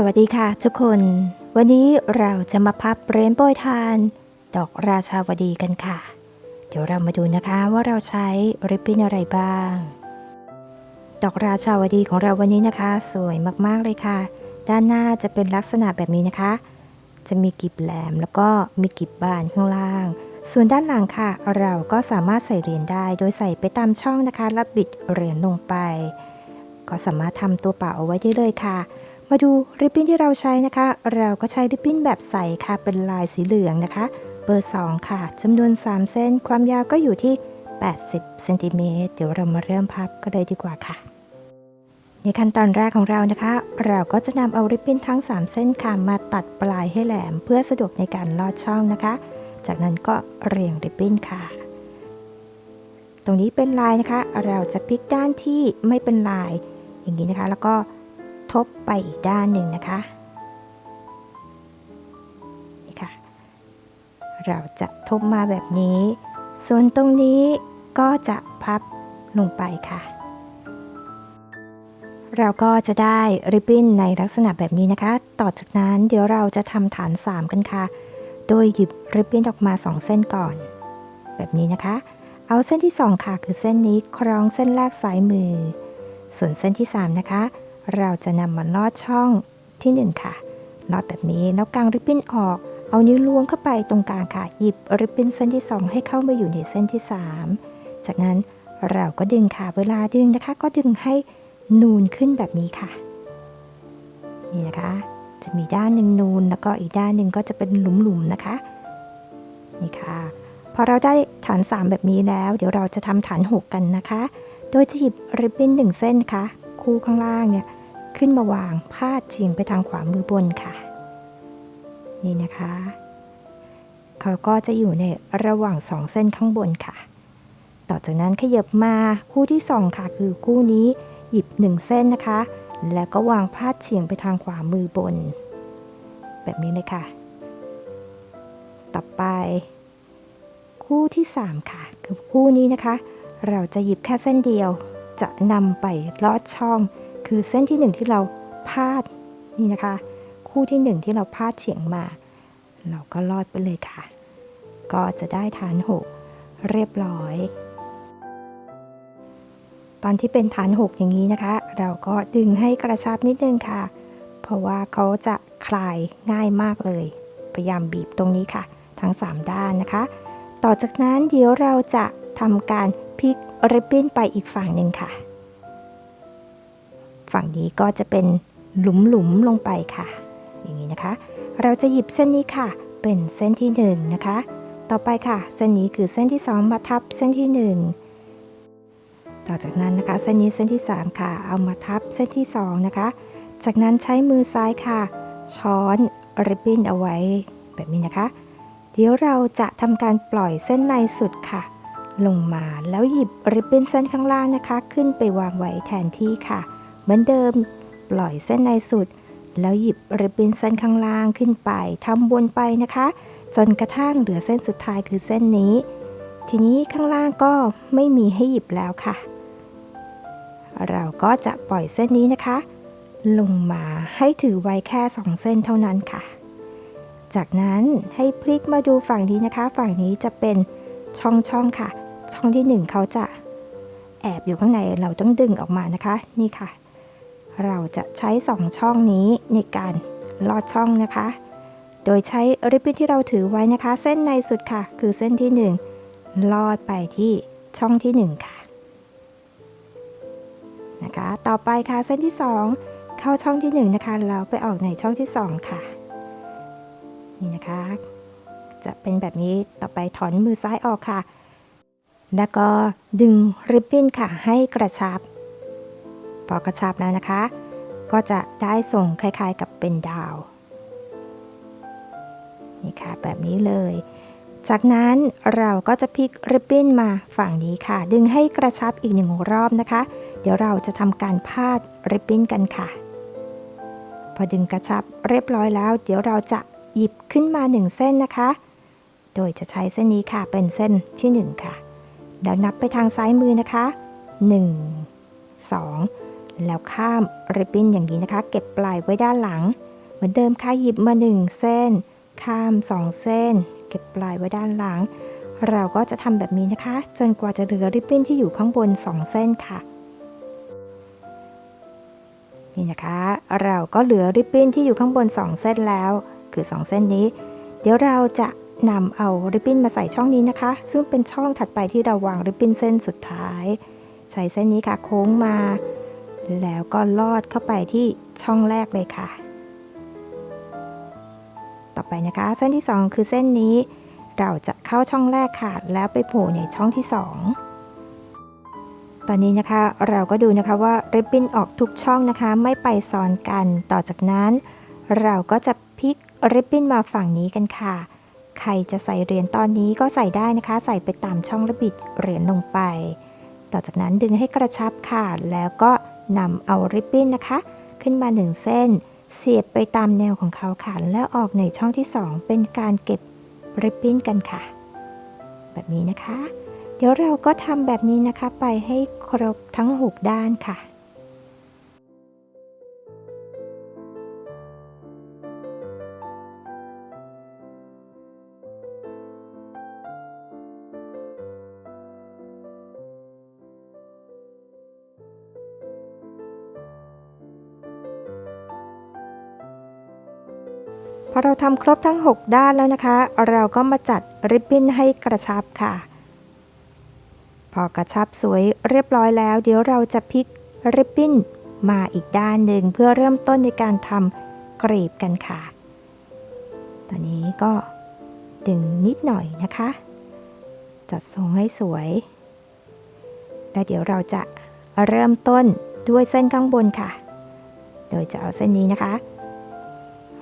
สวัสดีค่ะทุกคน วันนี้เราจะมาพับเรนโบว์ทาน ดอกราชาวดีกันค่ะ เดี๋ยวเรามาดูนะคะว่าเราใช้ริบบิ้นอะไรบ้าง ดอกราชาวดีของเราวันนี้นะคะ สวยมากๆเลยค่ะ ด้านหน้าจะเป็นลักษณะแบบนี้นะคะ จะมีกลีบแหลมแล้วก็มีกลีบบานข้างล่าง ส่วนด้านหลังค่ะ เราก็สามารถใส่เหรียญได้ โดยใส่ไปตามช่องนะคะ แล้วบิดเหรียญลงไป ก็สามารถทำตัวเป่าเอาไว้ได้เลยค่ะ มาดูริบบิ้นที่เราใช้นะคะ เราก็ใช้ริบบิ้นแบบใสค่ะ เป็นลายสีเหลืองนะคะ เบอร์ 2 ค่ะจำนวน 3 เส้น ความยาวก็อยู่ที่ 80เซนติเมตรเดี๋ยวเรามาเริ่มพับก็เลยดีกว่าค่ะ ในขั้นตอนแรกของเรานะคะ เราก็จะนำเอาริบบิ้นทั้ง 3 เส้นค่ะ มาตัดปลายให้แหลมเพื่อสะดวกในการลอดช่องนะคะ จากนั้นก็เรียงริบบิ้นค่ะ ตรงนี้เป็นลายนะคะ เราจะพลิกด้านที่ไม่เป็นลายอย่างนี้นะคะ แล้วก็ ทบไปอีกด้านหนึ่งนะคะนี่ค่ะ เราจะทบมาแบบนี้ ส่วนตรงนี้ก็จะพับลงไปค่ะ เราก็จะได้ริบบิ้นในลักษณะแบบนี้นะคะ ต่อจากนั้นเดี๋ยวเราจะทำฐาน 3 กันค่ะ โดยหยิบริบบิ้นออกมา 2 เส้นก่อน แบบนี้นะคะ เอาเส้นที่ 2 ค่ะ คือเส้นนี้คล้องเส้นแรกซ้ายมือ ส่วนเส้นที่ 3 นะคะ เราจะนำมาลอดช่องที่ 1 ค่ะ ลอดแบบนี้แล้วกางริบบิ้นออก เอานิ้วล้วงเข้าไปตรงกลางค่ะ หยิบริบบิ้นเส้นที่ 2 ให้เข้ามาอยู่ในเส้นที่ 3 จากนั้นเราก็ดึงค่ะ เวลาดึงนะคะ ก็ดึงให้นูนขึ้นแบบนี้ค่ะ นี่นะคะ จะมีด้านหนึ่งนูนแล้วก็อีกด้านหนึ่งก็จะเป็นหลุมๆนะคะ นี่ค่ะ พอเราได้ฐาน 3 แบบนี้แล้ว เดี๋ยวเราจะทำฐาน 6 กันนะคะ โดยจะหยิบริบบิ้นหนึ่งเส้นค่ะ คู่ข้างล่างเนี่ย ขึ้นมาวางพาดเฉียงไปทางขวามือบนค่ะ นี่นะคะ เขาก็จะอยู่ในระหว่างสองเส้นข้างบนค่ะ ต่อจากนั้นขยับมาคู่ที่สองค่ะ คือคู่นี้หยิบหนึ่งเส้นนะคะ แล้วก็วางพาดเฉียงไปทางขวามือบน แบบนี้เลยค่ะ ต่อไป คู่ที่3ค่ะ คือคู่นี้นะคะ เราจะหยิบแค่เส้นเดียวจะนำไปลอดช่อง คือเส้นที่ 1 ที่เราพาดนี่นะคะ คู่ที่ 1 ที่เราพาดเฉียงมา เราก็ลอดไปเลยค่ะ ก็จะได้ฐาน 6 เรียบร้อย ตอนที่เป็นฐาน 6 อย่างนี้นะคะ เราก็ดึงให้กระชับนิดนึงค่ะ เพราะว่าเขาจะคลายง่ายมากเลย พยายามบีบตรงนี้ค่ะ ทั้ง 3 ด้านนะคะ ต่อจากนั้นเดี๋ยวเราจะทำการพลิกริบบิ้นไปอีกฝั่งหนึ่งค่ะ ฝั่งนี้ก็จะเป็นหลุมๆลงไปค่ะ อย่างนี้นะคะ เราจะหยิบเส้นนี้ค่ะ เป็นเส้นที่1นนะคะ ต่อไปค่ะ เส้นนี้คือเส้นที่ 2 มาทับเส้นที่ 1 ต่อจากนั้นนะคะ เส้นนี้เส้นที่ 3 ค่ะ เอามาทับเส้นที่ 2 นะคะ จากนั้นใช้มือซ้ายค่ะ ช้อนริบบิ้นเอาไว้แบบนี้นะคะ เดี๋ยวเราจะทำการปล่อยเส้นในสุดค่ะ ลงมาแล้วหยิบริบบิ้นเส้นข้างล่างนะคะ ขึ้นไปวางไว้แทนที่ค่ะ เหมือนเดิม ปล่อยเส้นในสุด แล้วหยิบริบบิ้นเส้นข้างล่างขึ้นไปทำวนไปนะคะ จนกระทั่งเหลือเส้นสุดท้ายคือเส้นนี้ ทีนี้ข้างล่างก็ไม่มีให้หยิบแล้วค่ะ เราก็จะปล่อยเส้นนี้นะคะ ลงมาให้ถือไว้แค่2เส้นเท่านั้นค่ะ จากนั้นให้พลิกมาดูฝั่งนี้นะคะ ฝั่งนี้จะเป็นช่องช่องๆค่ะ ช่องที่ 1 เขาจะแอบอยู่ข้างในเราต้องดึงออกมานะคะ นี่ค่ะ เราจะใช้ 2 ช่องนี้ในการลอดช่องนะคะ โดยใช้ริบบิ้นที่เราถือไว้นะคะ เส้นในสุดค่ะ คือเส้นที่ 1 ลอดไปที่ช่องที่ 1 ค่ะนะคะ ต่อไปค่ะเส้นที่ 2 เข้าช่องที่ 1 นะคะแล้วไปออกในช่องที่ 2 ค่ะ นี่นะคะ จะเป็นแบบนี้ต่อไปถอนมือซ้ายออกค่ะ แล้วก็ดึงริบบิ้นค่ะให้กระชับ พอกระชับแล้วนะคะ ก็จะได้ทรงคล้ายๆกับเป็นดาว นี่ค่ะแบบนี้เลย จากนั้นเราก็จะพลิกริบบิ้นมาฝั่งนี้ค่ะ ดึงให้กระชับอีกหนึ่งรอบนะคะ เดี๋ยวเราจะทำการพาดริบบิ้นกันค่ะ พอดึงกระชับเรียบร้อยแล้ว เดี๋ยวเราจะหยิบขึ้นมาหนึ่งเส้นนะคะ โดยจะใช้เส้นนี้ค่ะเป็นเส้นที่หนึ่งค่ะ แล้วนับไปทางซ้ายมือนะคะ 1 2 แล้วข้ามริบบิ้นอย่างนี้นะคะ เก็บปลายไว้ด้านหลัง เหมือนเดิมค่ะหยิบมา 1 เส้น ข้าม 2 เส้น เก็บปลายไว้ด้านหลัง เราก็จะทำแบบนี้นะคะ จนกว่าจะเหลือริบบิ้นที่อยู่ข้างบน 2 เส้นค่ะนี่นะคะ เราก็เหลือริบบิ้นที่อยู่ข้างบน 2 เส้นแล้ว คือ 2 เส้นนี้ เดี๋ยวเราจะนำเอาริบบิ้นมาใส่ช่องนี้นะคะ ซึ่งเป็นช่องถัดไปที่เราวางริบบิ้นเส้นสุดท้าย ใช้เส้นนี้ค่ะโค้งมา แล้วก็ลอดเข้าไปที่ช่องแรกเลยค่ะ ต่อไปนะคะ เส้นที่ 2 คือเส้นนี้ เราจะเข้าช่องแรกค่ะ แล้วไปโผล่ในช่องที่ 2 ตอนนี้นะคะเราก็ดูนะคะว่าริบบิ้นออกทุกช่องนะคะ ไม่ไปซ้อนกัน ต่อจากนั้น เราก็จะพลิกริบบิ้นมาฝั่งนี้กันค่ะ ใครจะใส่เหรียญตอนนี้ก็ใส่ได้นะคะ ใส่ไปตามช่องและบิดเหรียญลงไปต่อจากนั้นดึงให้กระชับค่ะ แล้วก็ นำเอาริบบิ้นนะคะ ขึ้นมา 1 เส้น เสียบไปตามแนวของเขาค่ะแล้วออกในช่องที่ 2 เป็นการเก็บริบบิ้นกันค่ะ แบบนี้นะคะ เดี๋ยวเราก็ทำแบบนี้นะคะไปให้ครบทั้ง 6 ด้านค่ะ อเราทำครบทั้ง 6 ด้านแล้วนะคะ เราก็มาจัดริบบิ้นให้กระชับค่ะ พอกระชับสวยเรียบร้อยแล้ว เดี๋ยวเราจะพลิกริบบิ้นมาอีกด้านหนึ่งเพื่อเริ่มต้นในการทำกรีบกันค่ะ ตอนนี้ก็ดึงนิดหน่อยนะคะ จัดทรงให้สวย และเดี๋ยวเราจะเริ่มต้นด้วยเส้นข้างบนค่ะ โดยจะเอาเส้นนี้นะคะ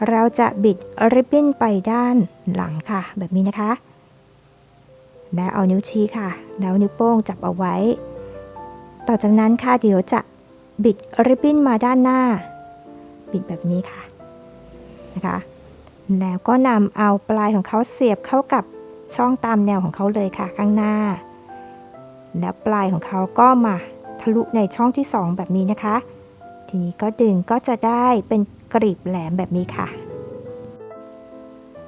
เราจะบิดริบบิ้นไปด้านหลังค่ะ แบบนี้นะคะ แล้วเอานิ้วชี้ค่ะ แล้วนิ้วโป้งจับเอาไว้ ต่อจากนั้นค่ะเดี๋ยวจะบิดริบบิ้นมาด้านหน้า บิดแบบนี้ค่ะนะคะ แล้วก็นำเอาปลายของเขาเสียบเข้ากับช่องตามแนวของเขาเลยค่ะข้างหน้า แล้วปลายของเขาก็มาทะลุในช่องที่ 2 แบบนี้นะคะ ทีนี้ก็ดึงก็จะได้เป็นกรีบแหลมแบบนี้ค่ะ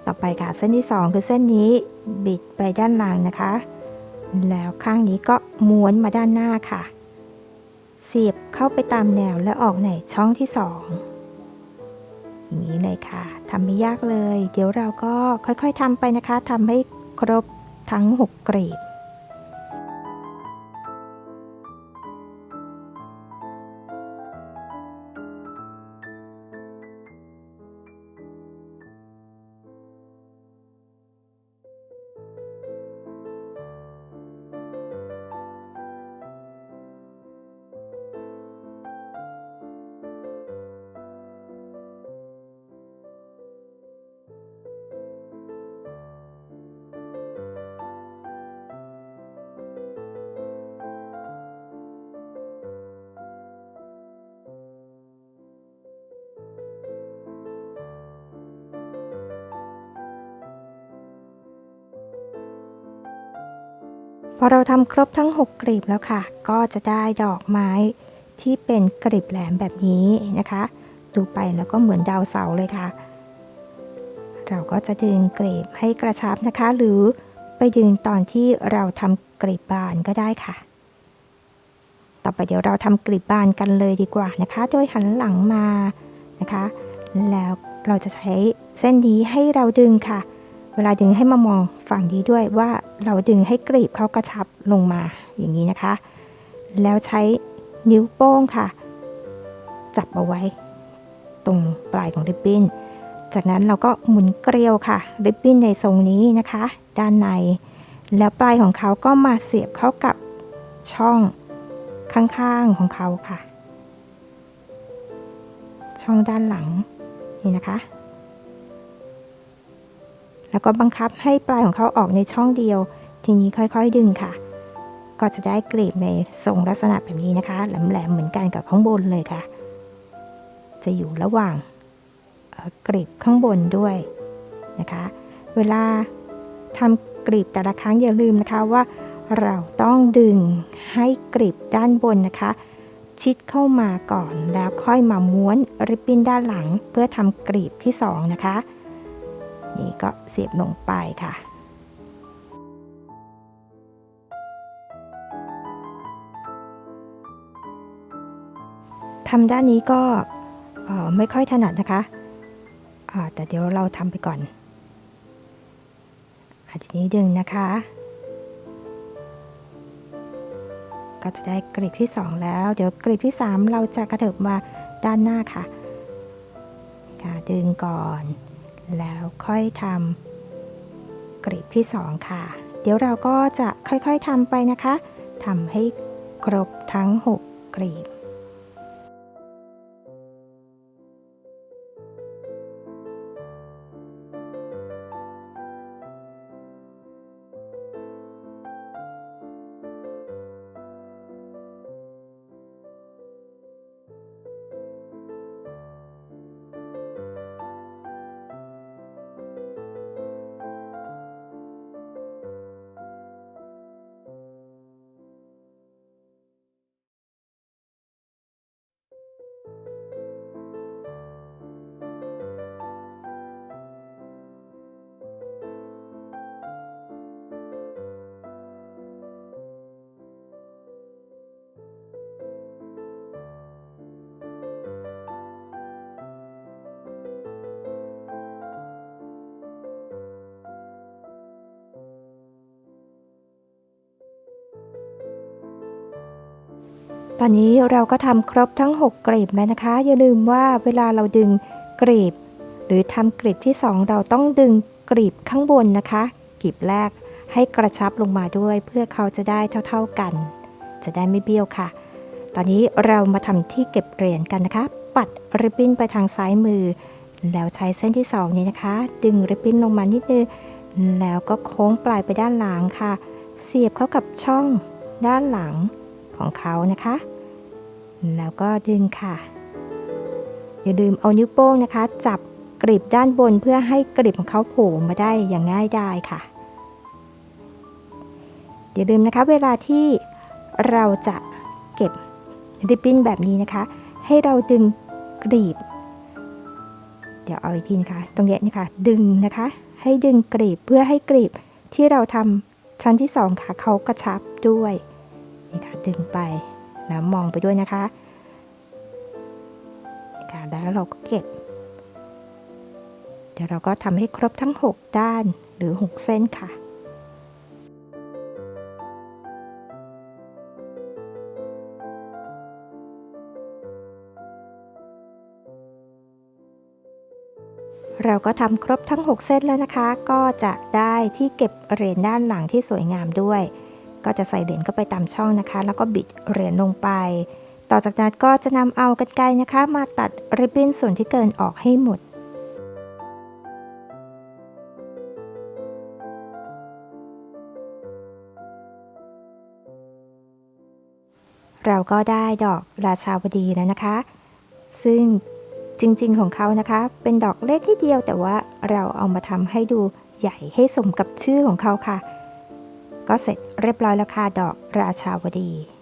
ต่อไปค่ะเส้นที่ 2 คือเส้นนี้บิดไปด้านหลังนะคะ แล้วข้างนี้ก็ม้วนมาด้านหน้าค่ะ เสียบเข้าไปตามแนวและออกในช่องที่ 2อย่างนี้เลยค่ะทำไม่ยากเลย เดี๋ยวเราก็ค่อยๆทำไปนะคะทำให้ครบทั้ง 6 กรีบ พอเราทำครบทั้ง 6กลีบแล้วค่ะ ก็จะได้ดอกไม้ที่เป็นกลีบแหลมแบบนี้นะคะ ดูไปแล้วก็เหมือนดาวเสาเลยค่ะ เราก็จะดึงกลีบให้กระชับนะคะ หรือไปดึงตอนที่เราทำกลีบบานก็ได้ค่ะ ต่อไปเดี๋ยวเราทำกลีบบานกันเลยดีกว่านะคะ โดยหันหลังมานะคะ แล้วเราจะใช้เส้นนี้ให้เราดึงค่ะ เวลาดึงให้มามองฝั่งนี้ด้วยว่าเราดึงให้กรีบเขากระชับลงมาอย่างนี้นะคะ แล้วใช้นิ้วโป้งค่ะ จับเอาไว้ ตรงปลายของริบบิ้น จากนั้นเราก็หมุนเกลียวค่ะ ริบบิ้นในทรงนี้นะคะ ด้านใน แล้วปลายของเขาก็มาเสียบเข้ากับช่องข้างๆของเขาค่ะ ช่องด้านหลังนี่นะคะ แล้วก็บังคับให้ปลายของเขาออกในช่องเดียว ทีนี้ค่อยๆดึงค่ะ ก็จะได้กลีบในทรงลักษณะแบบนี้นะคะ แหลมๆเหมือนกันกับข้างบนเลยค่ะ จะอยู่ระหว่างกลีบข้างบนด้วยนะคะ เวลาทำกลีบแต่ละครั้งอย่าลืมนะคะว่าเราต้องดึงให้กลีบด้านบนนะคะ ชิดเข้ามาก่อนแล้วค่อยมาม้วนริบบิ้นด้านหลัง เพื่อทำกลีบที่สองนะคะ นี่ก็เสียบลงไปค่ะ ทำด้านนี้ก็ไม่ค่อยถนัดนะคะ แต่เดี๋ยวเราทำไปก่อนอาทีนี้ดึงนะคะ ก็จะได้กลีบที่ 2 แล้ว เดี๋ยวกลีบที่ 3 เราจะกระเถิบมาด้านหน้าค่ะ ค่ะ ดึงก่อน แล้วค่อยทำกรีบที่2ค่ะ เดี๋ยวเราก็จะค่อยๆทำไปนะคะทำให้ครบทั้ง 6 กรีบ ตอนนี้เราก็ทำครบทั้ง 6 กลีบแล้วนะคะ อย่าลืมว่าเวลาเราดึงกลีบ หรือทำกลีบที่ 2 เราต้องดึงกลีบข้างบนนะคะกลีบแรกให้กระชับลงมาด้วย เพื่อเขาจะได้เท่า ๆกัน จะได้ไม่เบี้ยวค่ะ ตอนนี้เรามาทำที่เก็บเหรียญกันนะคะ ปัดริบบิ้นไปทางซ้ายมือ แล้วใช้เส้นที่2นี้นะคะ ดึงริบบิ้นลงมานิดนึงแล้วก็โค้งปลายไปด้านหลังค่ะ เสียบเข้ากับช่องด้านหลัง ของเขานะคะ แล้วก็ดึงค่ะ อย่าลืมเอานิ้วโป้งนะคะ จับกลีบด้านบนเพื่อให้กลีบของเขาโผล่มาได้อย่างง่ายดายค่ะ อย่าลืมนะคะเวลาที่เราจะเก็บริบบิ้นแบบนี้นะคะ ให้เราดึงกลีบ เดี๋ยวเอาอีกทีนะคะ ตรงนี้นะคะ ดึงนะคะ ให้ดึงกลีบเพื่อให้กลีบที่เราทำชั้นที่สองค่ะเขากระชับด้วย นี่ค่ะดึงไปแล้วมองไปด้วยนะคะค่ะแล้วเราก็เก็บ เดี๋ยวเราก็ทำให้ครบทั้ง 6 ด้านหรือ 6 เส้นค่ะเราก็ทำครบทั้ง 6 เส้นแล้วนะคะ ก็จะได้ที่เก็บเหรียญด้านหลังที่สวยงามด้วย ก็จะใส่เหรียญเข้าไปตามช่องนะคะ แล้วก็บิดเหรียญลงไป ต่อจากนั้นก็จะนำเอากรรไกรนะคะ มาตัดริบบิ้นส่วนที่เกินออกให้หมดเราก็ได้ดอกราชาวดีแล้วนะคะ ซึ่งจริงๆของเขานะคะ เป็นดอกเล็กนิดเดียวแต่ว่าเราเอามาทำให้ดูใหญ่ให้สมกับชื่อของเขาค่ะ ก็เสร็จ เรียบร้อยแล้วค่ะดอกราชาวดี